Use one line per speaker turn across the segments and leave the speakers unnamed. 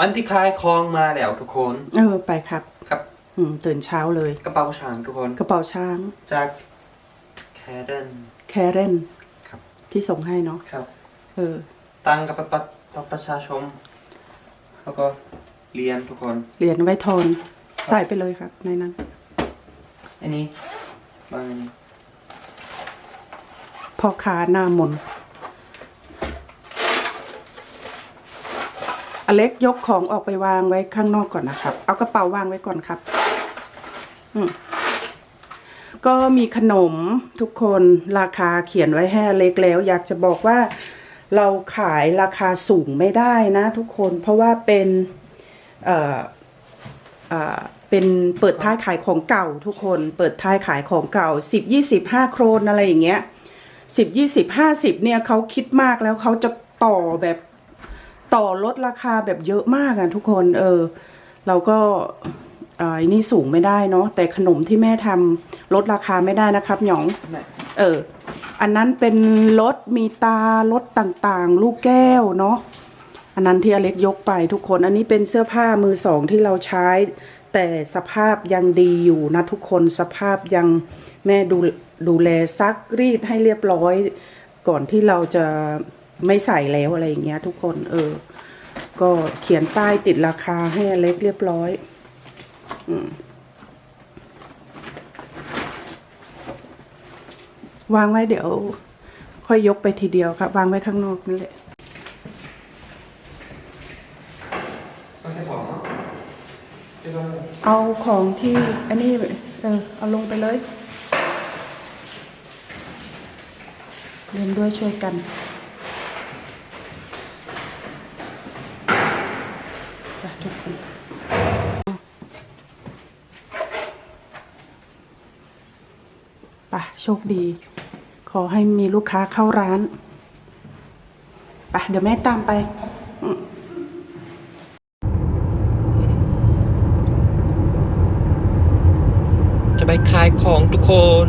วันที่คลายคลองมาแล้วทุกคน
เออไปครับ
ครับ
อืมตื่นเช้าเลย
กระเป๋าช้างทุกคน
กระเป๋าช้าง
จากแคเดน
แคเรน
ครับ
ที่ส่งให้เนาะ
ครับ
เออ
ตังค์กับประประประชาชนแล้วก็เรียนทุกคน
เหรียญไว้ทอนใส่ไปเลยครับ ในนั้น
อันนี้วางอันนี้
พ่อค้าหน้ามนต์ อเล็กยกของออกไปวางไว้ข้างนอกก่อนนะครับ เอากระเป๋าวางไว้ก่อนครับ อืมก็มีขนมทุกคนราคาเขียนไว้ให้เล็กแล้ว อยากจะบอกว่าเราขายราคาสูงไม่ได้นะทุกคนเพราะว่าเป็นเอ่อเอ่อเป็นเปิดท้ายขายของเก่าทุกคนเปิดท้ายขายของเก่าสิบยี่สิบห้าโครนอะไรอย่างเงี้ยสิบยี่สิบห้าสิบเนี่ยเขาคิดมากแล้วเขาจะต่อแบบ ต่อลดราคาแบบเยอะมากอะทุกคนเออ เราก็อ่าอันนี้สูงไม่ได้เนาะแต่ขนมที่แม่ทำลดราคาไม่ได้นะครับหยอง
ไหน
เออ อันนั้นเป็นรถมีตารถต่างๆ ลูกแก้วเนาะอันนั้นที่อเล็กยกไปทุกคน อันนี้เป็นเสื้อผ้ามือสองที่เราใช้ แต่สภาพยังดีอยู่นะทุกคนสภาพยังแม่ดูดูแลซักรีดให้เรียบร้อย ก่อนที่เราจะ ไม่ใส่แล้วอะไรอย่างเงี้ย ทุกคน เออ ก็เขียนป้ายติดราคาให้เล็กเรียบร้อย อืมวางไว้เดี๋ยว ค่อยยกไปทีเดียวครับ วางไว้ข้างนอกนั่นแหละ
เอา
ของที่อันนี้เออเอาลงไปเลยเรียนด้วยช่วยกันจ้ะทุกคนไป โชคดี ขอให้มีลูกค้าเข้าร้านไปเดี๋ยวแม่ตามไป
จะไปขายของทุกคน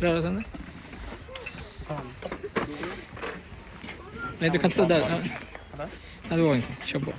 Röra sen? Nej, du kan stå där. Ja, det var inte. Kör på.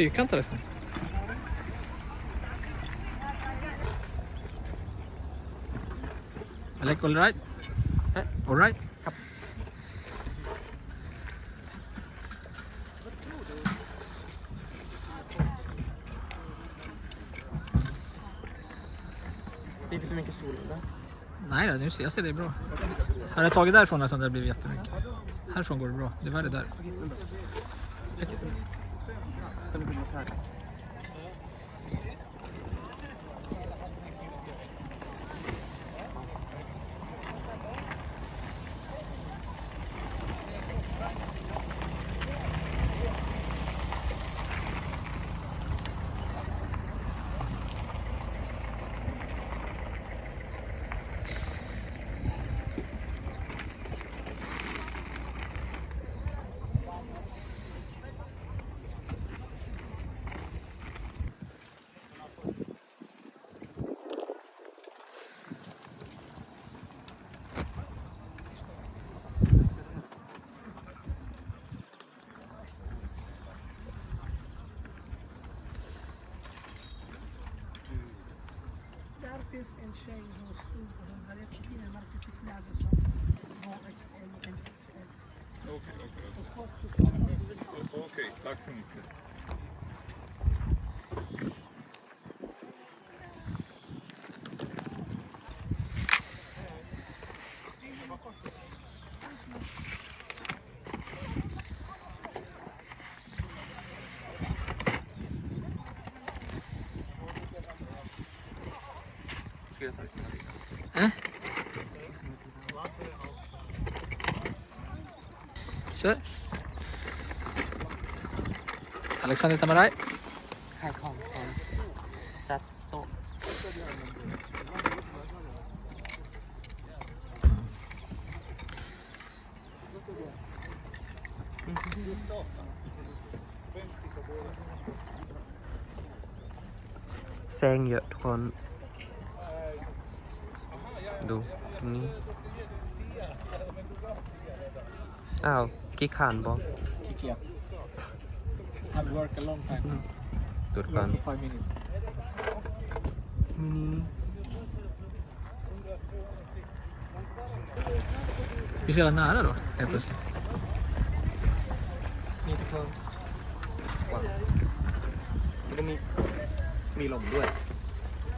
Är fyrkantat nästan. Alec, all right? All right?
ล Lite för mycket sol där.
Nej då, nu ser jag ser det bra. Hade jag tagit därifrån nästan hade det blivit jättemycket. Härifrån går det bra. Det är värre där. Räcker.
Kan du filma här?
Marquez and Go XL
and XL. Okay, okay. Okay,
okay. Alexander Tamaray.
ขายของก่อนจัดโต๊ะแซงเยอะทุกคน ดูตรงนี้อ้าวกี่ขานบอก
ขี้เกียจ Hard work a long time.
ดูดก่อน
Five minutes.
มินิ
Vi är så jävla nära då, helt plötsligt.
นี่ทุกคนว้าวมันก็มีมีลมด้วย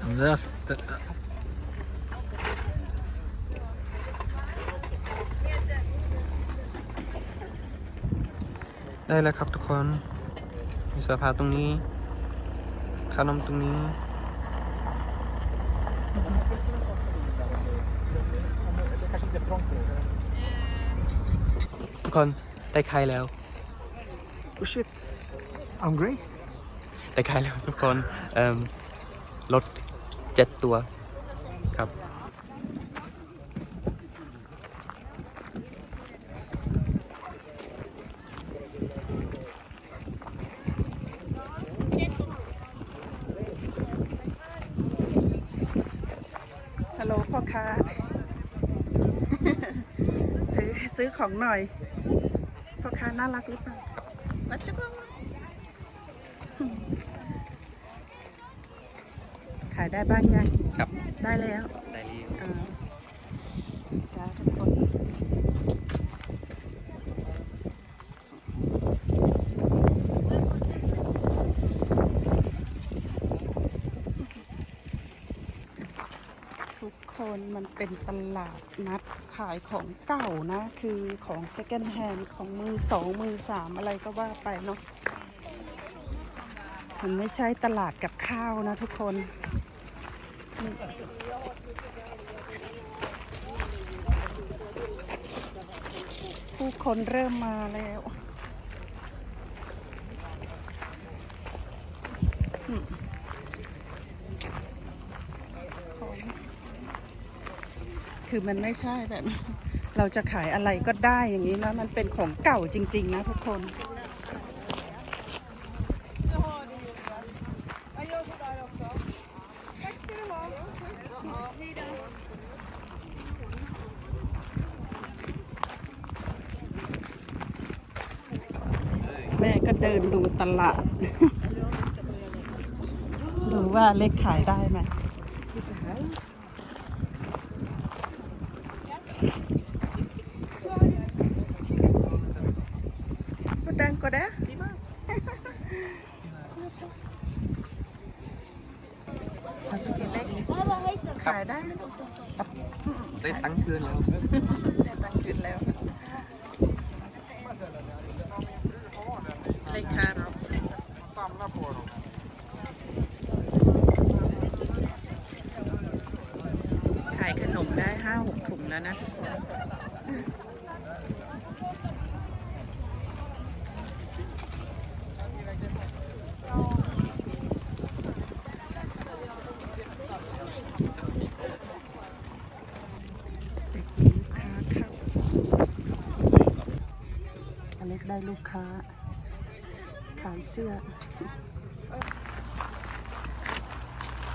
Ja, men det är, det,
à? ได้แล้วครับทุกคน มีเสื้อผ้าตรงนี้ขนมตรงนี้ ทุกคนได้ใครแล้ว
oh shit. Hungry?
ได้ใครแล้วทุกคนเอ่มรถเจ็ดตัว ครับ
ฮัลโหลพ่อค้า ซื้อซื้อของหน่อยพ่อค้าน่ารักหรือเปล่ามาชิคกขายได้บ้างยัง
ครับ
ได้แล้ว
ได้รีว
อ่าจ้าทุกคนทุกคนมันเป็นตลาดนัด ขายของเก่านะ คือของ second hand ของมือสองมือสามอะไรก็ว่าไปเนาะมันไม่ใช่ตลาดกับข้าวนะทุกคน ผู้คนเริ่มมาแล้วอืมของ คือมันไม่ใช่แบบ เราจะขายอะไรก็ได้อย่างนี้นะ มันเป็นของเก่าจริง ๆ นะทุกคนแม่ก็เดินดูตลาด ดูว่าเล็กขายได้ไหม ขายได้ไหม
ได้ตั้งคืนแล้ว
ได้ตังค์คืนแล้วเลขค้าเราขายขนมได้ห้าหกถุงแล้วนะ อเล็กได้ลูกค้า ขายเสื้อ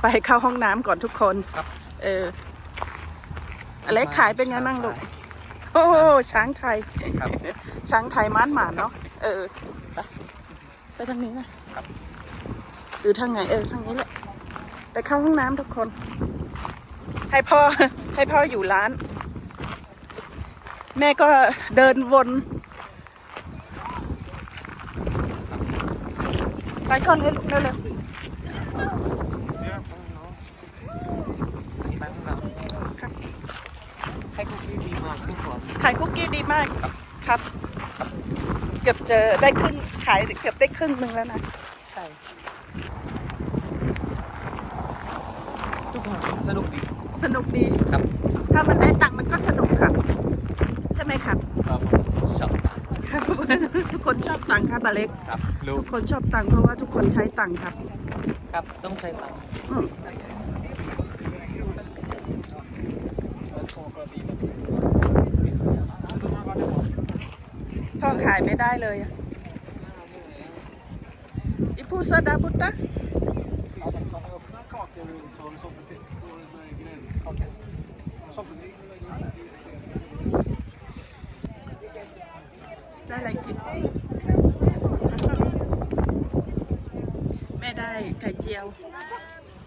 ไปเข้าห้องน้ำก่อนทุกคน
ครับ
เอออเล็กขายเป็นไงบ้างลูก โอ้ช้างไทย
ครับ
ช้างไทยม้านหมานเนาะ เออ ไปไปทางนี้นะครับหรือทางไหน เออ ทางนี้แหละ ไปเข้าห้องน้ำทุกคน ให้พ่อ ให้พ่ออยู่ร้าน แม่ก็เดินวน ไปก่อนเลยลูกเร็วๆครับ
ให้คุกกี้ดีมากทุกคน
ขายคุกกี้ดีมากครับ เกือบเจอได้ครึ่งขายเกือบได้ครึ่งหนึ่งแล้วนะ
ใช่ทุกคนสนุกดี
สนุกดี
ครับ
ถ้ามันได้ตังค์มันก็สนุกครับ ใช่ไหมครับ
ครับผมชอบมาก
ครับ ทุกคนชอบตังค์ครับอเล็ก
ครับลู
ทุ
ก
กคนชอบตังค์เพราะว่าทุกคนใช้ตังค์ครับ
ครับต้องใช้ตังค์
อืมพ่อขายไม่ได้เลยอะอีพูซาดาบุตตะได้อะไรกิน แม่ได้ไข่เจียว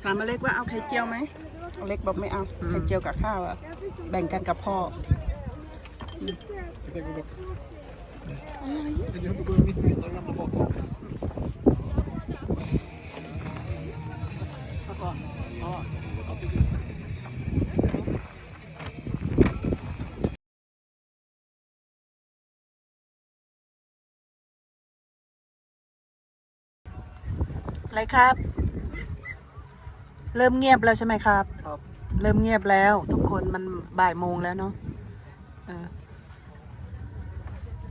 ถามอเล็กว่าเอาไข่เจียวไหมอเล็กบอกไม่เอาไข่เจียวกับข้าวอะแบ่งกันกับพ่อ
Du får gå mitt i och ramla bakom.
อะไรครับ เริ่มเงียบแล้วใช่ไหมครับ
ครับ
เริ่มเงียบแล้ว ทุกคนมันบ่ายโมงแล้วเนาะเออ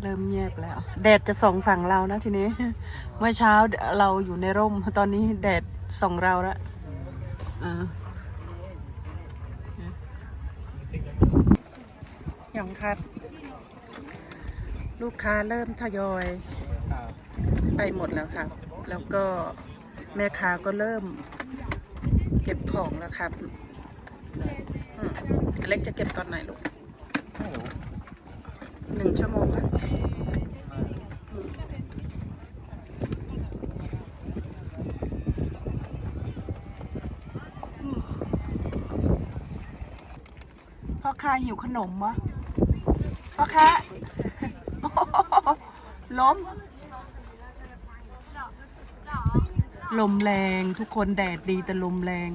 เริ่มเงียบแล้ว แดดจะส่องฝั่งเรานะทีนี้ เมื่อเช้าเราอยู่ในร่ม ตอนนี้แดดส่องเราแล้วอ่าอย่างครับ ลูกค้าเริ่มทยอยไปหมดแล้วครับ แล้วก็แม่ค้าก็เริ่ม เก็บของแล้วครับอืมอเล็กจะเก็บตอนไหนลูก
ไม่รู้
หนึ่งชั่วโมงอะอืมพ่อค้าหิวขนมวะพ่อค้าล้ม ลมแรงทุกคนแดดดีแต่ลมแรง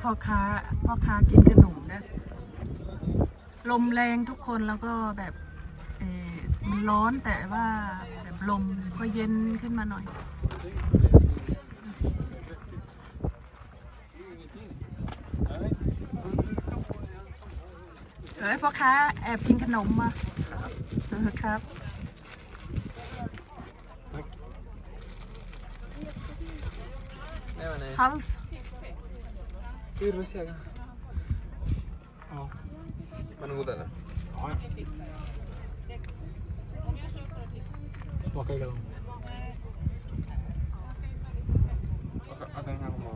พ่อค้าพ่อค้ากินขนมนะ ลมแรงทุกคนแล้วก็แบบมันร้อนแต่ว่าแบบลมก็เย็นขึ้นมาหน่อยเฮ้ยพ่อค้าแอบกินขนมมาครับ
ไม่วันไหน
halv
Hur vill säga? Ja.
Man är god eller?
ja. Smaka likadant.
เอา den här kommer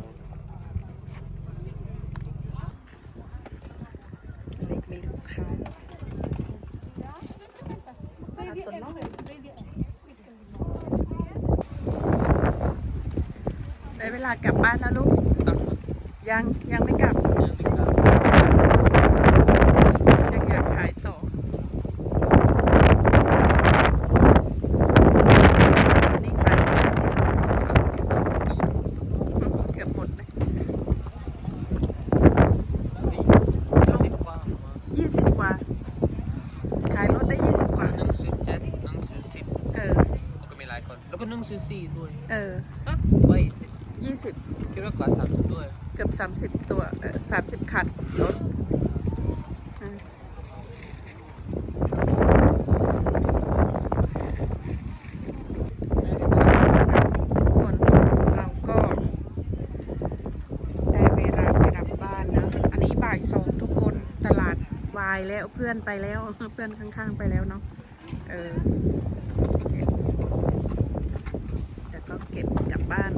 เล็กมีลูกค้าเอาตัวน้อยได้เวลากลับบ้านนะลูกยังยังไม่กลับ ยังอยากขายต่อ อันนี้ขายต่อได้เกือบหมดเลยยี่สิบกว่า ขายรถได้ยี่สิบกว่า
หนึ่งซื้อเจ็ดหนึ่งซื้อสิบ
เออ
แล้วก็มีหลายคน แล้วก็หนึ่งซื้อสี่ด้วย
เออ
ฮะไว้
ยี่สิบ
คิดว่ากว่าสามสิบด้วย
เกือบสามสิบ30 ตัว เออสามสิบคันรถอืมทุกคนเราก็ ได้เวลากลับบ้านนะ อันนี้บ่ายสองทุกคนตลาดวายแล้วเพื่ อนไปแล้ว เพื่อนข้างๆไปแล้วเนาะ เออเก็บแต่ก็เก็บกลับบ้าน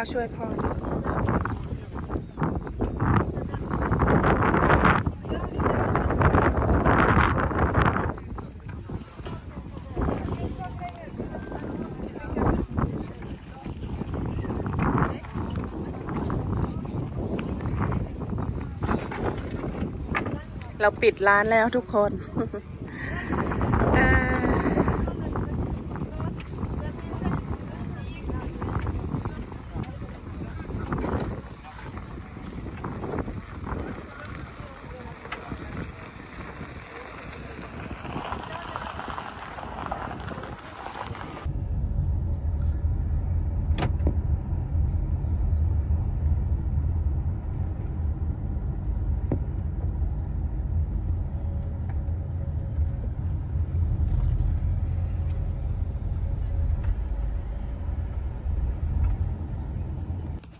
เอาช่วยพ่อเราปิดร้านแล้วทุกคน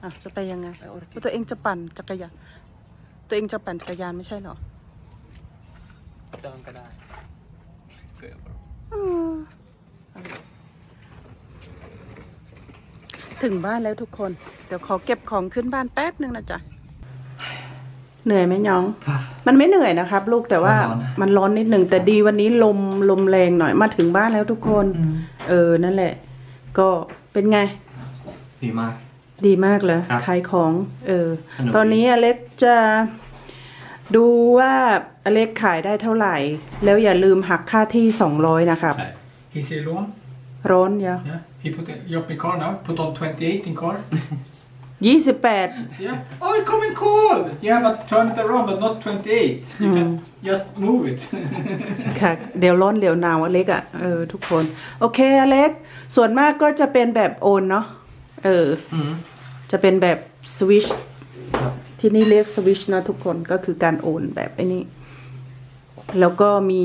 อะจะไปยังไง ตัวเองจะปั่นจักรยานตัวเองจะปั่นจักรยานไม่ใช่เหรอ
เดินก็ได้เกิด
อืมถึงบ้านแล้วทุกคน เดี๋ยวขอเก็บของขึ้นบ้านแป๊บนึงนะจ๊ะ เหนื่อยไหมยอง มันไม่เหนื่อยนะครับ ลูกแต่ว่ามันร้อนนิดหนึ่งแต่ดีวันนี้ลมลมแรงหน่อยมาถึงบ้านแล้วทุกคน เออนั่นแหละ ก็เป็นไง
ดีมาก
ดีมากเลย
ครับ
ขายของ เออ
สนุกดี
ตอนนี้อเล็กจะดูว่าอเล็กขายได้เท่าไหร่ แล้วอย่าลืมหักค่าที่สองร้อยนะครับ
He ser lån.
ร้อนเยอะ
Yeah. He put a, you up in car now. Put on 28 in car.
ยี่สิบแปด
Yeah. Oh, it coming cold. Yeah, but turn it around, but not 28. You can just move it.
ค่ะ เดี๋ยวร้อนเดี๋ยวหนาวอเล็กอะ่ะ เออ ทุกคน โอเคอเล็ก ส่วนมากก็จะเป็นแบบโอนเนาะ เออ
อืม
จะเป็นแบบสวิช
ครับ
ที่นี่เรียกสวิชนะทุกคนก็คือการโอนแบบไอ้นี้ แล้วก็มี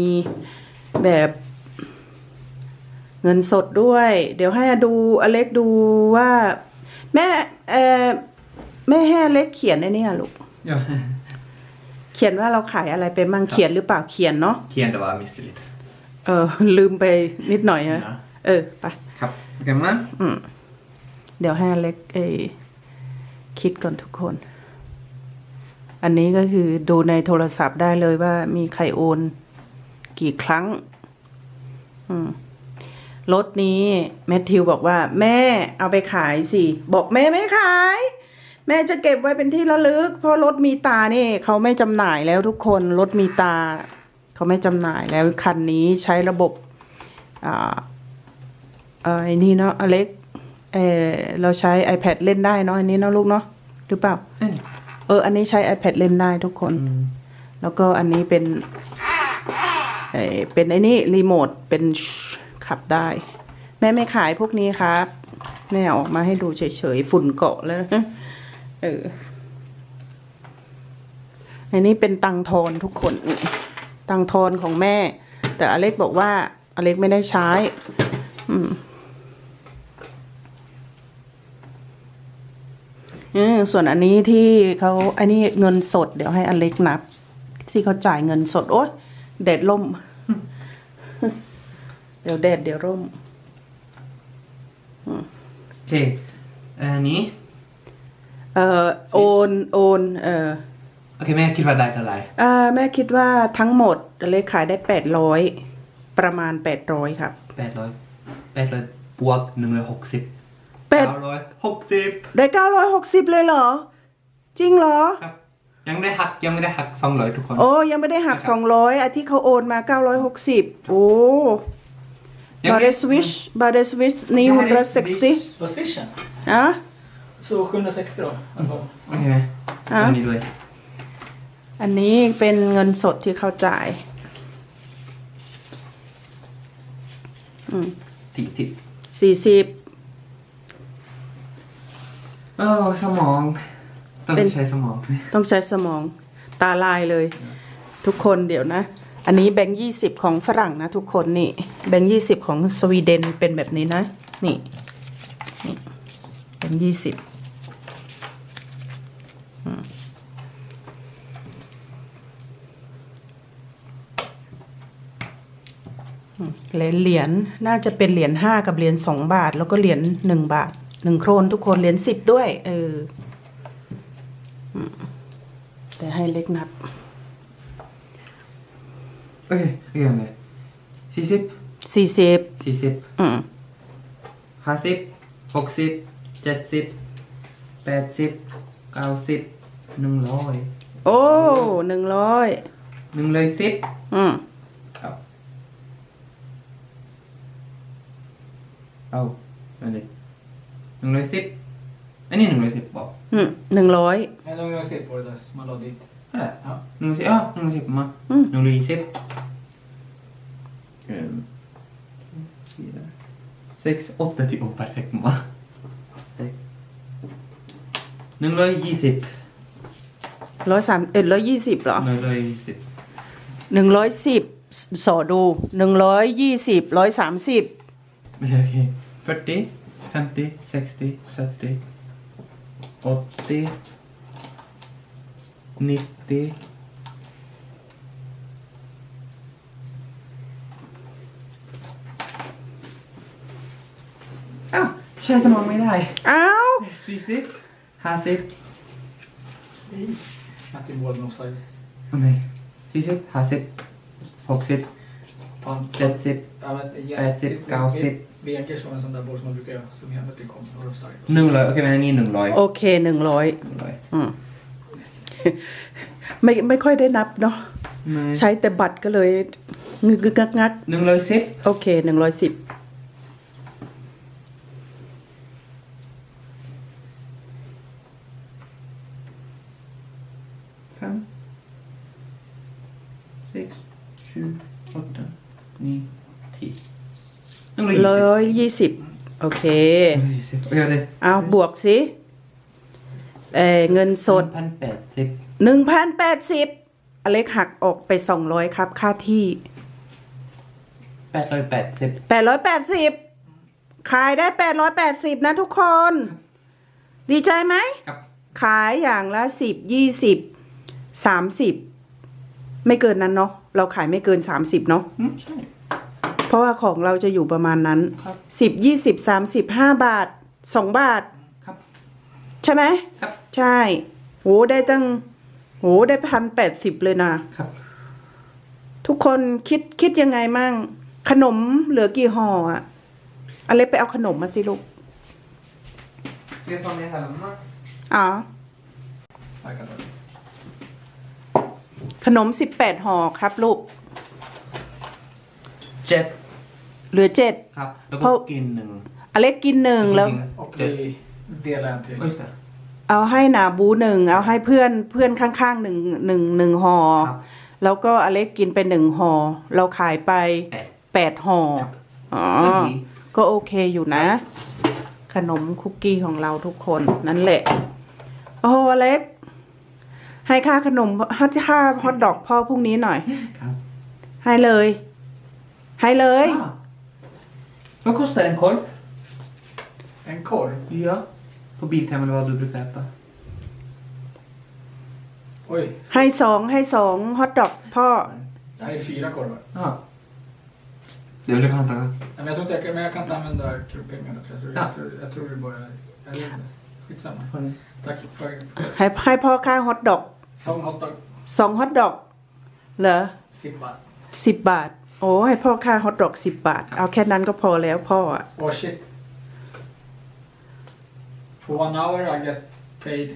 แบบเงินสดด้วย เดี๋ยวให้ดูอเล็กดูว่า แม่เออแม่ให้อเล็กเขียนไอ้นี่อะลูก
Ja.
เขียนว่าเราขายอะไรไปมั่งเขียนหรือเปล่าเขียนเนาะ
Kien det var mistillit.
เออ ลืมไปนิดหน่อยฮะ
Ja.
เออ ไป
ครับโอเคมั้ย
อืม เดี๋ยวให้อเล็กเออ คิดก่อนทุกคน อันนี้ก็คือดูในโทรศัพท์ได้เลยว่ามีใครโอน กี่ครั้งรถนี้แมทธิวบอกว่า แม่เอาไปขายสิ บอกแม่ไม่ขาย แม่จะเก็บไว้เป็นที่ระลึก เพราะรถมีตานี่เขาไม่จำหน่ายแล้วทุกคนรถมีตา เขาไม่จำหน่ายแล้วคันนี้ใช้ระบบอ่าไอ้นี่เนาะอเล็ก เออเราใช้ iPad เล่นได้เนาะอันนี้เนาะลูกเนาะหรือเปล่า
เอ้ย
เออ อันนี้ใช้ iPad เล่นได้ทุกคน แล้วก็อันนี้เป็นเออเป็นไอ้นี่รีโมทเป็นขับได้ แม่ไม่ขายพวกนี้ครับแม่เอาออกมาให้ดูเฉยๆฝุ่นเกาะแล้วนะเอออันนี้เป็นตังทอนทุกคนตังทอนของแม่ แต่อเล็กบอกว่าอเล็กไม่ได้ใช้ อืม ออส่วนอันนี้ที่เขาอันนี้เงินสด เดี๋ยวให้อเล็กนับ ที่เขาจ่ายเงินสด โอ๊ยแดดล่ม เดี๋ยวแดดเดี๋ยวร่ม
โอเค อันนี้
เอ่อโอนโอนเอ่อ
โอเค แม่คิดว่าได้เท่าไหร่
อ่าแม่คิดว่าทั้งหมดอเล็กขายได้แปดร้อยประมาณแปดร้อยครับ
แปดร้อยแปดร้อยบวกหนึ่งร้อยหกสิบ
แปด
เก้าร้อยหกสิบ
ได้เก้าร้อยหกสิบเลยเหรอ จริงเหรอ
ครับ ยังไม่ได้หักยังไม่ได้หักสองร้อยทุกคน
โอ้ยังไม่ได้หัก
นะครับ
สองร้อยอาที่เขาโอนมาเก้าร้อยหกสิบโอ้
ยัง
บา
ไม่
ร์เดสวิชบาร์เดสวิชนี่ฮุนดรเซ็กซ์ตี้
På swishen.
อะ
Så 760 då. i alla fall.
โอเคไหม
อะ
อันนี้ด้วย
อันนี้เป็นเงินสดที่เขาจ่าย อืม
ติติ
สี่สิบ
เออสมอง ต้อง
เป็น
ใช้สมอง
ต้องใช้สมองตาลายเลย ทุกคนเดี๋ยวนะ อันนี้แบงค์ยี่สิบของฝรั่งนะทุกคนนี่ แบงค์ยี่สิบของสวีเดนเป็นแบบนี้นะ นี่นี่แบงค์ยี่สิบอืมอืมเหรียญเหรียญน่าจะเป็นเหรียญห้ากับเหรียญสองบาท แล้วก็เหรียญหนึ่งบาท หนึ่งโครนทุกคนเหรียญสิบด้วย เอออืมแต่ให้เล็กนับ
โอเคเรียงเลยสี่สิบ
สี่สิบ
สี่สิบ
อืม
ห้าสิบหกสิบเจ็ดสิบแปดสิบเก้าสิบหนึ่งร้อย
โอ้หนึ่งร้อย
หนึ่งร้อยสิบ
อืม
เอาเอาอันนี้ หนึ่งร้อยสิบอันนี้หนึ่งร้อยสิบบอก
อืมหนึ่งร้อย
Nej, de vill se på det där som man la dit.
อะไร
Ja.
หนึ่งร้อยสิบอะหนึ่งร้อยสิบมา
อืม
หนึ่งร้อยยี่สิบเอิ่ม fyra, sex, åtta till oh, perfekt mamma. Sex. หนึ่งร้อยยี่สิบ
ร้อยสามเอ็ดร้อยยี่สิบเหรอ
หนึ่งร้อยยี่สิบ
หนึ่งร้อยสิบสอดูหนึ่งร้อยยี่สิบร้อยสามสิบ
ไม่ใช่โอเค40 50 60 70 80 90 อ้าวใช้สมองไม่ได้
อ้าว
40 50
Att i mål offside.
โอ เค40 50 60
Fan.
70
Ja, men, ja,
Ett, ett,
det-
gas,
det-
ett.
Wenke slår en sån där boll som man brukar göra, som Henrik kom. och offside.
หนึ่งร้อยโอเคไหมอันนี้หนึ่งร้อย
โอเคหนึ่งร้อย
หนึ่งร้อย
อืม ไม่ไม่ค่อยได้นับเนาะ
ไม่
ใช้แต่บัตรก็เลยงึกงึกงักงัก
หนึ่งร้อยสิบ
โอเคหนึ่งร้อยสิบ
fem, sex, sju, åtta, nio, tio. หนึ่ง ร้อย
ร้อยยี่สิบโอเค
ยี่สิบโอเคเอาดิ
เอาบวกสิเออเงินสด
พันแปดสิบ
หนึ่งพันแปดสิบอเล็กหักออกไปสองร้อยครับ ค่าที่
แปดร้อยแปดสิบ
แปดร้อยแปดสิบขายได้แปดร้อยแปดสิบนะทุกคน ดีใจไหม
ครับ
ขายอย่างละสิบยี่สิบสามสิบไม่เกินนั้นเนาะเราขายไม่เกินสามสิบเนาะ
อืมใช่
เพราะว่าของเราจะอยู่ประมาณนั้น
ครับ
สิบยี่สิบสามสิบห้าบาทสองบาท
ครับ
ใช่ไหม
ครับ
ใช่โหได้ตั้งโหได้พันแปดสิบเลยนะ
ครับ
ทุกคนคิดคิดยังไงมั่ง ขนมเหลือกี่ห่ออะอเล็กไปเอาขนมมาสิลูก
เรียกตอนนี้ทำมา
อ๋อ
Här kan du.
ขนมสิบแปดห่อครับลูก
เจ็ด
เหลือเจ็ด
ครับ แล้ว
เพ
ก็
ราะ
กินหนึ่ง
อเล็กกินหนึ่งแล้ว
Och
เจ็ด
vi delar en till.
โอ้ยแต่
เอาให้หนาบูหนึ่งเอาให้เพื่อนเพื่อนข้างๆหนึ่งหนึ่งหนึ่งห่อ
ครับ
แล้วก็อเล็กกินไปหนึ่งห่อเราขายไป
แปด
แปดห่อ
ครับ
อ๋อ
ก็ดี
ก็โอเคอยู่นะ ขนมคุกกี้ของเราทุกคนนั่นแหละ โอ้โหอเล็ก ให้ค่าขนมให้ค่าฮอทดอกพ่อพรุ่งนี้หน่อย
ครับ
ให้เลย ให้เลย
Ah. Vad kostar en korv?
En korv?
Ja. På Biltema eller vad du brukar äta.
Oj,
ให้สองให้สองฮอทดอกพ่อ
det här är fyra korvar.
Ja. Det vill jag kan ta.
Nej, Men jag tror inte jag kan, men jag kan inte använda pengarna. Jag tror,
Ja.
jag, tror, jag tror det bara är... Jag vet inte. Skitsamma. Tack. för-
ให้ให้พ่อค่าฮอทดอก
Som hotdog.
สองฮอทดอกเหรอ
Simba.
สิบบาทโอ้ให้พ่อค่าฮอทดอกสิบบาท เอาแค่นั้นก็พอแล้วพ่ออะ
Oh shit. For one hour I get paid...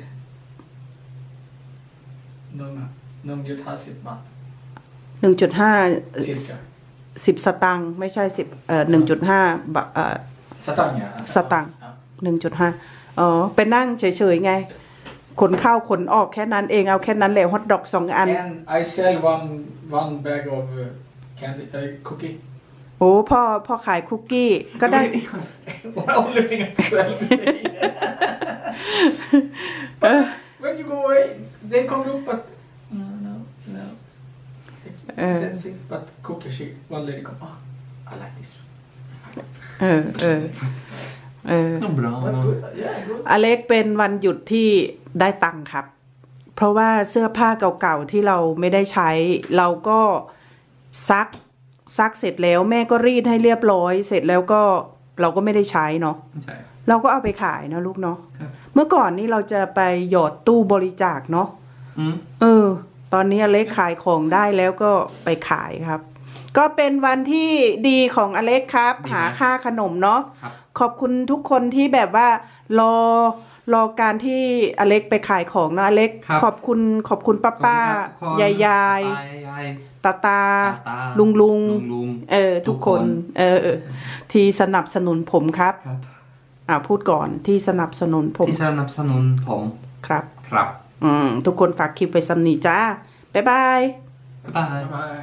Nung, nung gjort här Simba.
หนึ่งจุดห้า
Cirka.
สิบสตังค์ไม่ใช่สิบเอ่อหนึ่งจุดห้าบาทเอ่อ
Satang ja.
Satang.
Ja.
หนึ่งจุดห้าอ๋อไปนั่งเฉยๆไง ขนเข้าขนออกแค่นั้นเองเอาแค่นั้นแหละฮอทดอกสองอัน
And I sell one one bag of uh, candy uh, cookie.
โอ้พ่อพ่อขายคุกกี้ก็ได้
Only thing I sell today. but when you go away, they come look but no no no.
Uh.
Expensive, but cookie she one lady come. Oh, I like this.
เออเออเออ
Vad bra.
But
no.
good, yeah, good.
อเล็กเป็นวันหยุดที่ได้ตังค์ครับ เพราะว่าเสื้อผ้าเก่าๆที่เราไม่ได้ใช้ เราก็ ซักซักเสร็จแล้วแม่ก็รีดให้เรียบร้อย เสร็จแล้วก็เราก็ไม่ได้ใช้เนาะ
ใช่
เราก็เอาไปขายนะลูกเนาะ
ครับ
เมื่อก่อนนี่เราจะไปหยอดตู้บริจาคเนาะ
อืม
เออ ตอนนี้อเล็กขายของได้แล้วก็ไปขายครับ ก็เป็นวันที่ดีของอเล็กครับ หาค่าขนมเนาะ
ครับ
ขอบคุณทุกคนที่แบบว่ารอรอการที่อเล็กไปขายของนะอเล็ก
ครับ
ขอบคุณขอบคุณป้าป้า
ขอบคุณครับทุกคน
ยายยาย
ตายาย
ตาตา
ตา
ลุงลุง
ลุงลุง
เออ ทุกคน
ทุกคน
เออเออที่สนับสนุนผมครับ
ครับ
อ่าพูดก่อนที่สนับสนุนผม
ที่สนับสนุนผม
ครับ
ครับ
อืม ทุกคนฝากคลิปไปสำนีจ้า บ๊ายบาย
บ๊ายบาย
Bye.